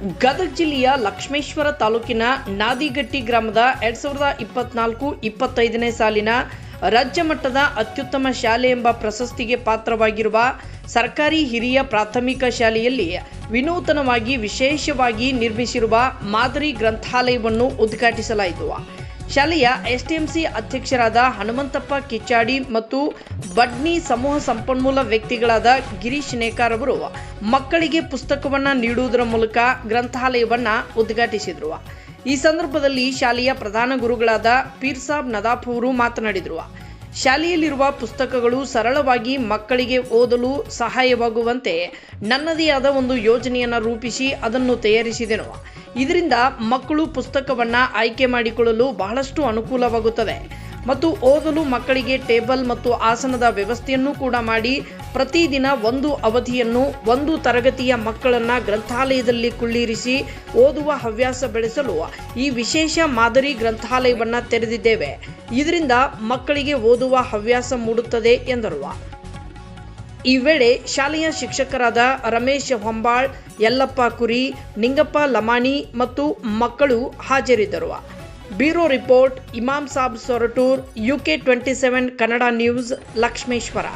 ಗದಗ ಜಿಲ್ಲೆಯ ಲಕ್ಷ್ಮೇಶ್ವರ ತಾಲೂಕಿನ ನಾದಿಗಟ್ಟಿ ಗ್ರಾಮದ ಎರಡ್ ಸಾವಿರದ ಇಪ್ಪತ್ನಾಲ್ಕು ಇಪ್ಪತ್ತೈದನೇ ಸಾಲಿನ ರಾಜ್ಯ ಮಟ್ಟದ ಅತ್ಯುತ್ತಮ ಶಾಲೆ ಎಂಬ ಪ್ರಶಸ್ತಿಗೆ ಪಾತ್ರವಾಗಿರುವ ಸರ್ಕಾರಿ ಹಿರಿಯ ಪ್ರಾಥಮಿಕ ಶಾಲೆಯಲ್ಲಿ ವಿನೂತನವಾಗಿ ವಿಶೇಷವಾಗಿ ನಿರ್ಮಿಸಿರುವ ಮಾದರಿ ಗ್ರಂಥಾಲಯವನ್ನು ಉದ್ಘಾಟಿಸಲಾಯಿತು. ಶಾಲೆಯ ಎಸ್ಟಿಎಂಸಿ ಅಧ್ಯಕ್ಷರಾದ ಹನುಮಂತಪ್ಪ ಕಿಚ್ಚಾಡಿ ಮತ್ತು ಬಡ್ನಿ ಸಮೂಹ ಸಂಪನ್ಮೂಲ ವ್ಯಕ್ತಿಗಳಾದ ಗಿರೀಶ್ ನೇಕಾರ್ ಅವರು ಮಕ್ಕಳಿಗೆ ಪುಸ್ತಕವನ್ನ ನೀಡುವುದರ ಮೂಲಕ ಗ್ರಂಥಾಲಯವನ್ನ ಉದ್ಘಾಟಿಸಿದರು. ಈ ಸಂದರ್ಭದಲ್ಲಿ ಶಾಲೆಯ ಪ್ರಧಾನ ಗುರುಗಳಾದ ಪೀರ್ ಸಾಬ್ ನದಾಫ್ ಅವರು ಮಾತನಾಡಿದರು. ಶಾಲೆಯಲ್ಲಿರುವ ಪುಸ್ತಕಗಳು ಸರಳವಾಗಿ ಮಕ್ಕಳಿಗೆ ಓದಲು ಸಹಾಯವಾಗುವಂತೆ ನನ್ನದೇ ಆದ ಒಂದು ಯೋಜನೆಯನ್ನು ರೂಪಿಸಿ ಅದನ್ನು ತಯಾರಿಸಿದೆನು. ಇದರಿಂದ ಮಕ್ಕಳು ಪುಸ್ತಕವನ್ನ ಆಯ್ಕೆ ಮಾಡಿಕೊಳ್ಳಲು ಬಹಳಷ್ಟು ಅನುಕೂಲವಾಗುತ್ತದೆ. ಮತ್ತು ಓದಲು ಮಕ್ಕಳಿಗೆ ಟೇಬಲ್ ಮತ್ತು ಆಸನದ ವ್ಯವಸ್ಥೆಯನ್ನು ಕೂಡ ಮಾಡಿ ಪ್ರತಿದಿನ ಒಂದು ಅವಧಿಯನ್ನು ಒಂದು ತರಗತಿಯ ಮಕ್ಕಳನ್ನ ಗ್ರಂಥಾಲಯದಲ್ಲಿ ಕುಳ್ಳಿರಿಸಿ ಓದುವ ಹವ್ಯಾಸ ಬೆಳೆಸಲು ಈ ವಿಶೇಷ ಮಾದರಿ ಗ್ರಂಥಾಲಯವನ್ನ ತೆರೆದಿದ್ದೇವೆ. ಇದರಿಂದ ಮಕ್ಕಳಿಗೆ ಓದುವ ಹವ್ಯಾಸ ಮೂಡುತ್ತದೆ ಎಂದರು. ಈ ವೇಳೆ ಶಾಲೆಯ ಶಿಕ್ಷಕರಾದ ರಮೇಶ್ ಹೊಂಬಾಳ್, ಯಲ್ಲಪ್ಪ ಕುರಿ, ನಿಂಗಪ್ಪ ಲಮಾಣಿ ಮತ್ತು ಮಕ್ಕಳು ಹಾಜರಿದ್ದರು. Bureau report, Imam Sab Soratur, UK twenty seven, Kannada news, Lakshmeshwar.